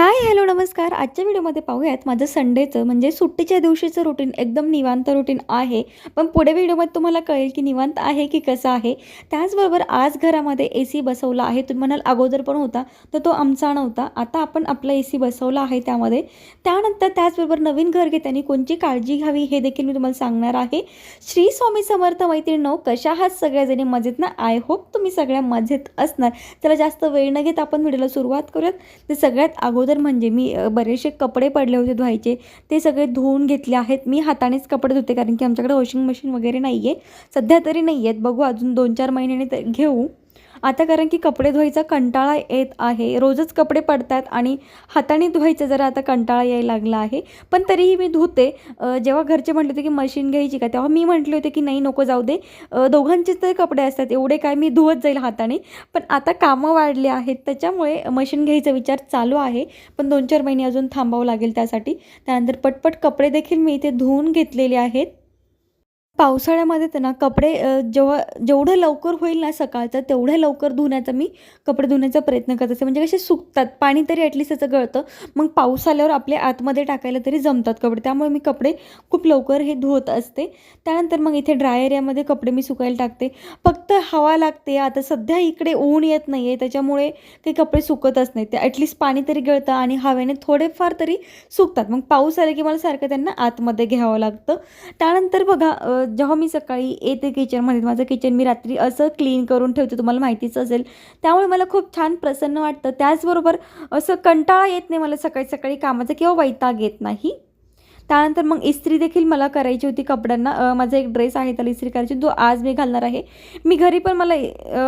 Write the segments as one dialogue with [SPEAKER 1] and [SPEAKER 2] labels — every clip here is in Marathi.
[SPEAKER 1] हाय हॅलो नमस्कार. आजच्या व्हिडिओमध्ये पाहूयात माझं संडेचं म्हणजे सुट्टीच्या दिवशीचं रुटीन एकदम निवांत रुटीन आहे. पण पुढे व्हिडिओमध्ये तुम्हाला कळेल की निवांत आहे की कसं आहे. त्याचबरोबर आज घरामध्ये ए सी बसवला आहे. तुम्ही म्हणाल अगोदर पण होता. तर तो आमचा नव्हता. आता आपण आपला ए सी बसवला आहे त्यामध्ये. त्यानंतर त्याचबरोबर नवीन घर घेताना कोणची काळजी घ्यावी हे देखील मी तुम्हाला सांगणार आहे. श्री स्वामी समर्थ मैत्रिणींनो कशा आहात सगळ्याजणी? मजेत ना? आय होप तुम्ही सगळ्या मजेत असणार. त्याला जास्त वेळ न घेत आपण व्हिडिओला सुरुवात करूयात. ते सगळ्यात अगोदर म्हणजे मी बरेचसे कपडे पडले होते धुवायचे. ते सगळे धुवून घेतले आहेत. मी हातानेच कपडे धुते कारण की आमच्याकडे वॉशिंग मशीन वगैरे नाही आहे सध्या तरी नाही आहेत बघू अजून दोन चार महिन्याने तर घेऊ. आता कारण की कपडे धुवायचा कंटाळा येत आहे. रोजच कपडे पडतात आणि हाताने धुवायचं जरा आता कंटाळा यायला लागला आहे. पण तरीही मी धुते. जेव्हा घरचे म्हटले होते की मशीन घ्यायची का तेव्हा मी म्हटले होते की नाही नको जाऊ दे. दोघांचेच तर कपडे असतात एवढे काय मी धुवत जाईल हाताने. पण आता कामं वाढली आहेत त्याच्यामुळे मशीन घ्यायचा विचार चालू आहे. पण दोन चार महिने अजून थांबावं लागेल त्यासाठी. त्यानंतर पटपट कपडे देखील मी इथे धुवून घेतलेले आहेत. पावसाळ्यामध्ये तर ना कपडे जेव्हा जेवढं लवकर होईल ना सकाळचं तेवढ्या लवकर धुण्याचा मी कपडे धुण्याचा प्रयत्न करत असते. म्हणजे कसे सुकतात पाणी तरी ॲटलीस्ट त्याचं गळतं. मग पाऊस आल्यावर आपले आतमध्ये टाकायला तरी जमतात कपडे. त्यामुळे मी कपडे खूप लवकर हे धुवत असते. त्यानंतर मग इथे ड्राय एरियामध्ये कपडे मी सुकायला टाकते. फक्त हवा लागते. आता सध्या इकडे ऊन येत नाही आहे त्याच्यामुळे काही कपडे सुकतच नाहीत. ते ॲटलीस्ट पाणी तरी गळतं आणि हवेने थोडेफार तरी सुकतात. मग पाऊस आले की मला सारखं त्यांना आतमध्ये घ्यावं लागतं. त्यानंतर बघा जेव्हा मी सकाळी येते किचनमध्ये माझं किचन मी रात्री असं क्लीन करून ठेवते तुम्हाला माहितीच असेल. त्यामुळे मला खूप छान प्रसन्न वाटतं. त्याचबरोबर असं कंटाळा येत नाही मला सकाळी सकाळी कामाचा किंवा वैताग येत नाही. त्यानंतर मग इस्त्री देखील मला करायची होती कपड्यांना. माझा एक ड्रेस आहे त्याला इस्त्री करायची. तो आज मी घालणार आहे. मी घरी पण मला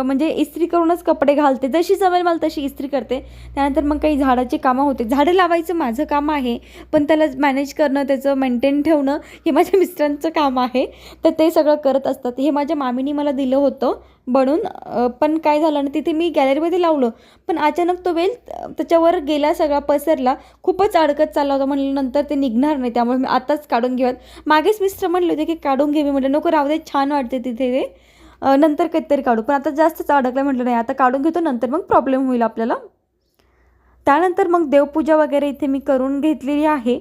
[SPEAKER 1] म्हणजे इस्त्री करूनच कपडे घालते. जशी जमेल मला तशी इस्त्री करते. त्यानंतर मग काही झाडाची कामं होते. झाडं लावायचं माझं काम आहे. पण त्याला मॅनेज करणं त्याचं मेंटेन ठेवणं हे माझ्या मिस्टरांचं काम आहे. तर ते सगळं करत असतात. हे माझ्या मामीनी मला दिलं होतं. बनून पण काय झालं ना तिथे मी गॅलरीमध्ये लावलं. पण अचानक तो वेल त्याच्यावर गेला सगळा पसरला. खूपच अडकत चालला होता म्हणलं नंतर ते निघणार नाही त्यामुळे मी आत्ताच काढून घेऊयात. मागेच मिस्टर म्हणले होते की काढून घे मी म्हटलं नको राहू दे छान वाटते तिथे ते. नंतर काहीतरी काढू. पण आता जास्तच अडकलं म्हटलं नाही आता काढून घेतो नंतर मग प्रॉब्लेम होईल आपल्याला. त्यानंतर मग देवपूजा वगैरे इथे मी करून घेतलेली आहे.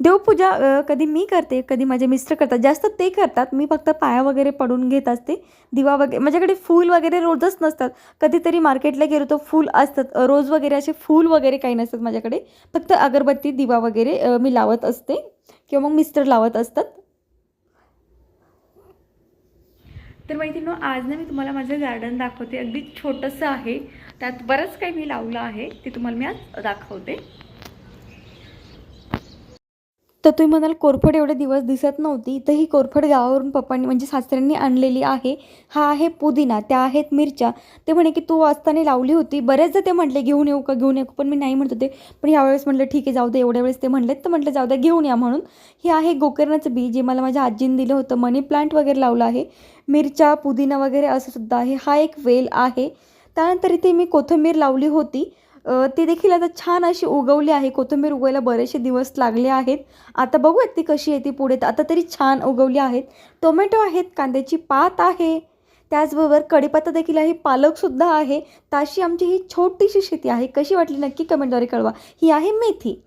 [SPEAKER 1] देवपूजा कधी मी करते कधी माझे मिस्टर करतात. जास्त ते करतात. मी फक्त पाया वगैरे पडून घेत असते. दिवा वगैरे माझ्याकडे फूल वगैरे रोजच नसतात. कधीतरी मार्केटला गेलो तर फूल असतात. रोज वगैरे असे फूल वगैरे काही नसतात माझ्याकडे. फक्त अगरबत्ती दिवा वगैरे मी लावत असते. किंवा मग मिस्टर लावत असतात. तर माहितीनो आज ना मी तुम्हाला माझं गार्डन दाखवते. अगदी छोटंसं आहे. त्यात बरंच काही मी लावलं आहे. ते तुम्हाला मी आज दाखवते. तर तुम्ही म्हणाल कोरफड एवढे दिवस दिसत नव्हती. तर ही कोरफड गावावरून पप्पांनी म्हणजे सासऱ्यांनी आणलेली आहे. हा आहे पुदिना त्या आहेत मिरच्या. ते म्हणे की तू असताना लावली होती. बरेचदा ते म्हटले घेऊन येऊ का? घेऊन येऊ पण मी नाही म्हणत होते. पण यावेळेस म्हटलं ठीक आहे जाऊ दे एवढ्या वेळेस ते म्हणलेत तर म्हटलं जाऊ द्या घेऊन या म्हणून. हे आहे गोकर्णाचं बी जे मला माझ्या आजीने दिलं होतं. मनी प्लांट वगैरे लावलं आहे. मिरच्या पुदिना वगैरे असं सुद्धा आहे. हा एक वेल आहे. त्यानंतर इथे मी कोथिंबीर लावली होती. ती देखील आता छान अशी उगवली आहे. कोथिंबीर उगवायला बरेचसे दिवस लागले आहेत. आता बघूयात ती कशी आहे ती पुढे. आता तरी छान उगवली आहेत. टोमॅटो आहेत कांद्याची पात आहे. त्याचबरोबर कढीपत्ता देखील आहे पालकसुद्धा आहे. ताशी आमची ही छोटीशी शेती आहे. कशी वाटली नक्की कमेंटद्वारे कळवा. ही आहे मेथी.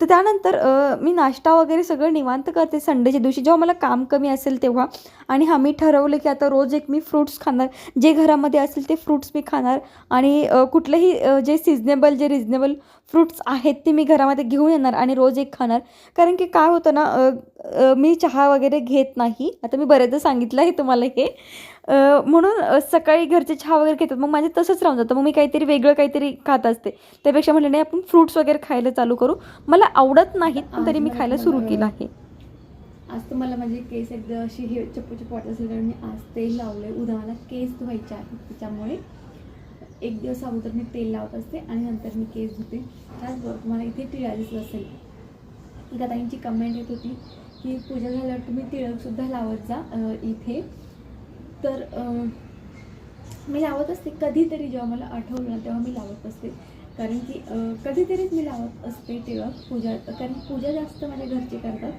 [SPEAKER 1] तर त्यानंतर मी नाश्ता वगैरे सगळं निवांत करते संडेच्या दिवशी. जेव्हा मला काम कमी असेल तेव्हा. आणि हा मी ठरवलं की आता रोज एक मी फ्रूट्स खाणार. जे घरामध्ये असेल ते फ्रूट्स मी खाणार. आणि कुठलंही कुठलेही जे सिजनेबल जे रिजनेबल फ्रूट्स आहेत ते मी घरामध्ये घेऊन येणार आणि रोज एक खाणार. कारण की काय होतं ना मी चहा वगैरे घेत नाही. आता मी बरेचदा सांगितलं आहे तुम्हाला हे. म्हणून सकाळी घरचे चहा वगैरे घेतात. मग माझे तसंच राहून जातं. मग मी काहीतरी वेगळं काहीतरी खात असते. त्यापेक्षा म्हटलं नाही आपण फ्रूट्स वगैरे खायला चालू करू. मला आवडत नाहीत पण तरी मी खायला सुरू केलं आहे.
[SPEAKER 2] आज तुम्हाला माझे केस एकदा अशी हे चप्पू चप्पू वाटत असेल कारण मी आज तेल लावले उद्या मला केस धुवायचे आहेत त्याच्यामुळे. एक दिवस अगोदर मी तेल लावत असते आणि नंतर मी केस धुते. त्याचबरोबर तुम्हाला इथे टिळा दिसत असेल. एका ताईंची कमेंट येत होती. की पूजा झाल्यावर तुम्ही टिळकसुद्धा लावत जा इथे. तर मी लावत असते कधीतरी जेव्हा मला आठवलं तेव्हा मी लावत असते. कारण की कधीतरीच मी लावत असते टिळक पूजा कारण पूजा जास्त माझ्या घरचे करतात.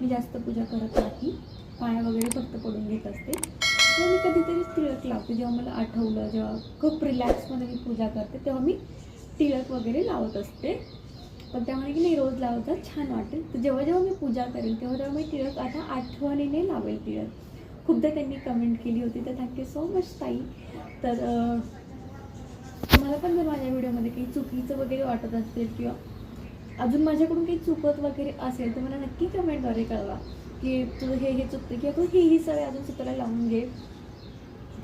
[SPEAKER 2] मी जास्त पूजा करत नाही. पाया वगैरे फक्त पडून घेत असते. तेव्हा मी कधीतरीच टिळक लावते. जेव्हा मला आठवलं जेव्हा खूप रिलॅक्समध्ये मी पूजा करते तेव्हा मी टिळक वगैरे लावत असते. पण त्यामुळे की नाही रोज लावता छान वाटेल. तर जेव्हा जेव्हा मी पूजा करेल तेव्हा तेव्हा मी टिळक आता आठवणीने लावेल टिळक खूपदा त्यांनी कमेंट केली होती तर थँक्यू सो मच ताई. तर मला तुम्हाला पण जर माझ्या व्हिडिओमध्ये काही चुकीचं वगैरे वाटत असेल किंवा अजून माझ्याकडून काही चुकत वगैरे असेल तर मला नक्की कमेंटद्वारे कळवा की तुझं हे हे चुकतं किंवा तू ही ही सवय अजून स्वतःला लावून घे.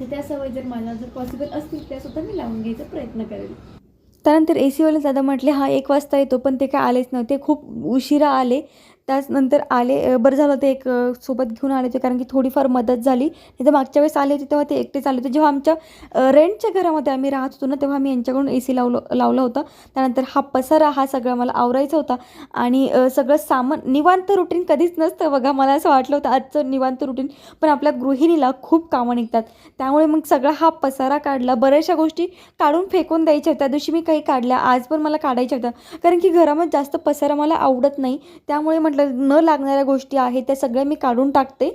[SPEAKER 2] तर त्या सवय जर मला जर पॉसिबल असतील त्यासुद्धा मी लावून घ्यायचा प्रयत्न करेल.
[SPEAKER 1] त्यानंतर ए सीवाले दादा म्हटले हा एक वाजता येतो. पण ते काय आलेच नव्हते. खूप उशिरा आले. त्याचनंतर आले बरं झालं ते एक सोबत घेऊन आले होते कारण की थोडीफार मदत झाली. नाही तर मागच्या वेळेस आले होते तेव्हा ते एकटेच आले होते. जेव्हा आमच्या रेंटच्या घरामध्ये आम्ही राहत होतो ना तेव्हा आम्ही यांच्याकडून ए सी लावलं लावलं होतं. त्यानंतर हा पसारा हा सगळा मला आवरायचा होता. आणि सगळं सामान निवांत रुटीन कधीच नसतं बघा मला असं वाटलं होतं आजचं निवांत रुटीन पण आपल्या गृहिणीला खूप कामं निघतात. त्यामुळे मग सगळा हा पसारा काढला. बऱ्याचशा गोष्टी काढून फेकून द्यायच्या होत्या. त्या दिवशी मी काही काढल्या. आज पण मला काढायच्या होत्या. कारण की घरामध्ये जास्त पसारा मला आवडत नाही. त्यामुळे म्हटलं न लागणाऱ्या गोष्टी आहेत त्या सगळ्या मी काढून टाकते.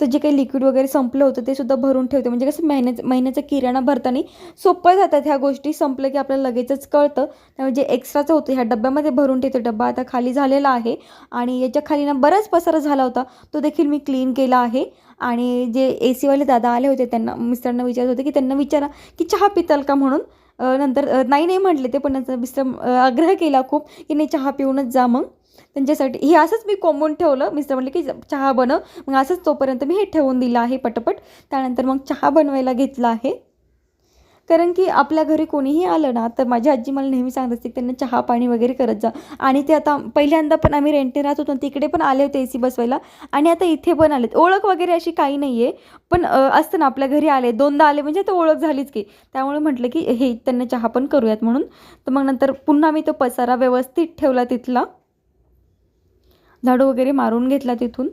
[SPEAKER 1] तर जे काही लिक्विड वगैरे संपलं होतं ते सुद्धा भरून ठेवते. म्हणजे कसं महिन्याचं महिन्याचा किराणा भरताना सोपं जातात ह्या गोष्टी. संपलं की आपल्याला लगेचच कळतं. त्यामुळे जे एक्स्ट्राचं होतं ह्या डब्यामध्ये भरून ठेवते. डब्बा आता खाली झालेला आहे. आणि याच्या खाली ना बराच पसारा झाला होता. तो देखील मी क्लीन केला आहे. आणि जे ए सीवाले दादा आले होते त्यांना मिस्टरांना विचारत होते की त्यांना विचारा की चहा पिताल का म्हणून? नंतर नाही नाही म्हटले ते पण नंतर मिस्टर आग्रह केला खूप की नाही चहा पिऊनच जा मग. त्यांच्यासाठी हे असंच मी कोंबून ठेवलं. मिस्टर म्हटलं की चहा बनव. मग असंच तोपर्यंत मी हे ठेवून दिलं आहे पटपट. त्यानंतर मग चहा बनवायला घेतला आहे. कारण की आपल्या घरी कोणीही आलं ना तर माझी आजी मला नेहमी सांगत असते की त्यांना चहा पाणी वगैरे करत जा. आणि ते आता पहिल्यांदा पण आम्ही रेंटने राहत होतो तिकडे पण आले होते ए सी बसवायला. आणि आता इथे पण आलेत. ओळख वगैरे अशी काही नाही आहे पण असतं ना आपल्या घरी आले दोनदा आले म्हणजे तर ओळख झालीच की. त्यामुळे म्हटलं की हे त्यांना चहा पण करूयात म्हणून. तर मग नंतर पुन्हा मी तो पसारा व्यवस्थित ठेवला तिथला. झाडू वगैरे मारून घेतला तिथून.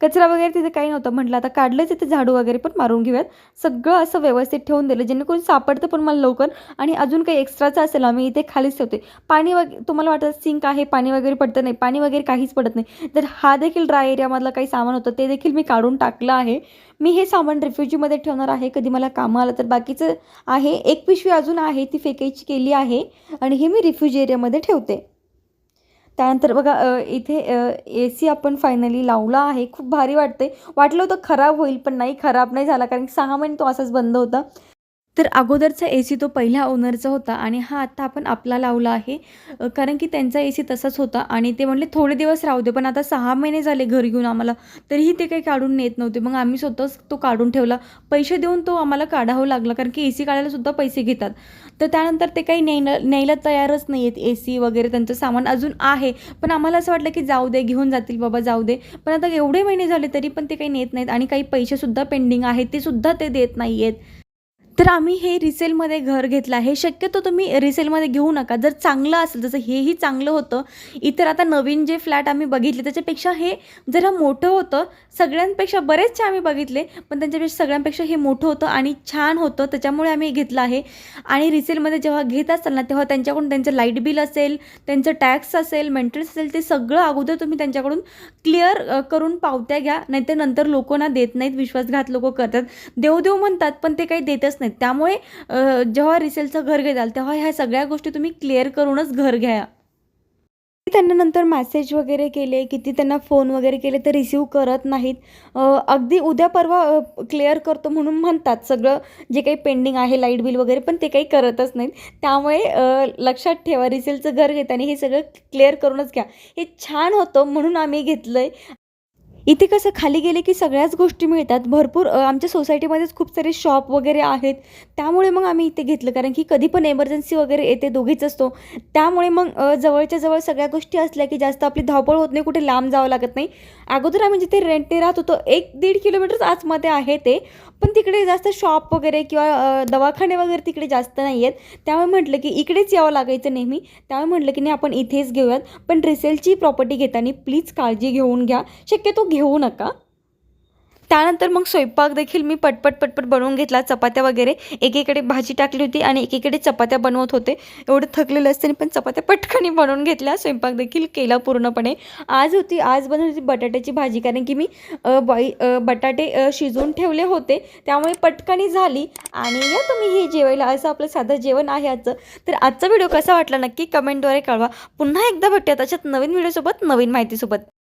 [SPEAKER 1] कचरा वगैरे तिथे काही नव्हतं. म्हटलं आता काढलंच तिथे झाडू वगैरे पण मारून घेऊयात. सगळं असं व्यवस्थित ठेवून दिलं जेणेकरून सापडतं पण मला लवकर. आणि अजून काही एक्स्ट्राचं असेल आम्ही इथे खालीच ठेवते पाणी वगैरे तुम्हाला वाटतं सिंक आहे पाणी वगैरे पडतं नाही. पाणी वगैरे काहीच पडत नाही. तर हा देखील ड्राय एरियामधलं काही सामान होतं ते देखील मी काढून टाकलं आहे. मी हे सामान रिफ्युजीमध्ये ठेवणार आहे. कधी मला कामं आलं तर. बाकीचं आहे एक पिशवी अजून आहे ती फेकायची केली आहे. आणि हे मी रिफ्युजी एरियामध्ये ठेवते. त्यानंतर बघा इथे ए सी आपण फायनली लावला आहे. खूप भारी वाटते वाटलं होतं खराब होईल पण नाही खराब नाही झाला. कारण सहा महिने तो असाच बंद होता. तर अगोदरचा ए सी तो पहिल्या ओनरचा होता आणि हा आत्ता आपण आपला लावला आहे. कारण की त्यांचा ए सी तसाच होता आणि ते म्हणले थोडे दिवस राहू दे पण आता सहा महिने झाले घरी घेऊन आम्हाला. तरीही ते काही काढून नेत नव्हते. मग आम्ही स्वतःच तो काढून ठेवला. पैसे देऊन तो आम्हाला काढावं लागला कारण की ए सी काढायलासुद्धा पैसे घेतात. तर त्यानंतर ते काही न्यायला न्यायला तयारच नाही आहेत ए सी वगैरे त्यांचं सामान अजून आहे. पण आम्हाला असं वाटलं की जाऊ दे घेऊन जातील बाबा जाऊ दे. पण आता एवढे महिने झाले तरी पण ते काही नेत नाहीत आणि काही पैसेसुद्धा पेंडिंग आहेत ते सुद्धा ते देत नाही आहेत तर आम्ही हे रिसेलमध्ये घर घेतलं आहे. शक्यतो तुम्ही रिसेलमध्ये घेऊ नका. जर चांगलं असेल जसं हेही चांगलं होतं इतर आता नवीन जे फ्लॅट आम्ही बघितले त्याच्यापेक्षा हे जरा मोठं होतं. सगळ्यांपेक्षा बरेचसे आम्ही बघितले पण त्यांच्यापेक्षा सगळ्यांपेक्षा हे मोठं होतं आणि छान होतं. त्याच्यामुळे आम्ही घेतलं आहे. आणि रिसेलमध्ये जेव्हा घेत असाल ना तेव्हा त्यांच्याकडून त्यांचं लाइट बिल असेल त्यांचं टॅक्स असेल मेंटेनन्स असेल ते सगळं अगोदर तुम्ही त्यांच्याकडून क्लिअर करून पावत्या घ्या. नाहीतर नंतर लोक ना देत नाहीत. विश्वासघात लोक करतात. देऊ देऊ म्हणतात पण ते काही देतच नाही नाहीत. त्यामुळे जेव्हा रिसेलचं घर घेताल तेव्हा ह्या सगळ्या गोष्टी तुम्ही क्लिअर करूनच घर घ्या. त्यांना नंतर मॅसेज वगैरे केले किती त्यांना फोन वगैरे केले तर रिसीव करत नाहीत. अगदी उद्या परवा क्लिअर करतो म्हणून म्हणतात सगळं जे काही पेंडिंग आहे लाइट बिल वगैरे पण ते काही करतच नाहीत. त्यामुळे लक्षात ठेवा रिसेलचं घर घेताना हे सगळं क्लिअर करूनच घ्या. हे छान होतं म्हणून आम्ही घेतलं आहे इथे कसं खाली गेले की सगळ्याच गोष्टी मिळतात. भरपूर आमच्या सोसायटीमध्येच खूप सारे शॉप वगैरे आहेत. त्यामुळे मग आम्ही इथे घेतलं. कारण की कधी पण एमर्जन्सी वगैरे येते दोघीच असतो. त्यामुळे मग जवळच्या जवळ सगळ्या गोष्टी असल्या की जास्त आपली धावपळ होत नाही कुठे लांब जावं लागत नाही. अगोदर आम्ही जिथे रेंटने राहत होतो एक दीड किलोमीटरच आतमध्ये आहे ते. पण तिकडे जास्त शॉप वगैरे किंवा दवाखाने वगैरे तिकडे जास्त नाही आहेत त्यामुळे म्हटलं की इकडेच यावं लागायचं नेहमी. त्यामुळे म्हटलं की नाही आपण इथेच घेऊयात. पण रिसेलची प्रॉपर्टी घेताना प्लीज काळजी घेऊन घ्या. शक्यतो घेऊ नका. त्यानंतर मग स्वयंपाक देखील मी पटपट पटपट बनवून घेतला. चपात्या वगैरे एकीकडे भाजी टाकली होती आणि एकीकडे चपात्या बनवत होते. एवढं थकलेलं असताना पण चपात्या पटकनी बनवून घेतल्या. स्वयंपाक देखील केला पूर्णपणे. आज होती आज बनवली होती बटाट्याची भाजी. कारण की मी बॉई बटाटे शिजवून ठेवले होते. त्यामुळे पटकनी झाली. आणि या तुम्ही हे जेवायला असं आपलं साधं जेवण आहे आजचं. तर आजचा व्हिडिओ कसा वाटला नक्की कमेंटद्वारे कळवा. पुन्हा एकदा भेटूया त्याच्यात नवीन व्हिडिओसोबत नवीन माहितीसोबत.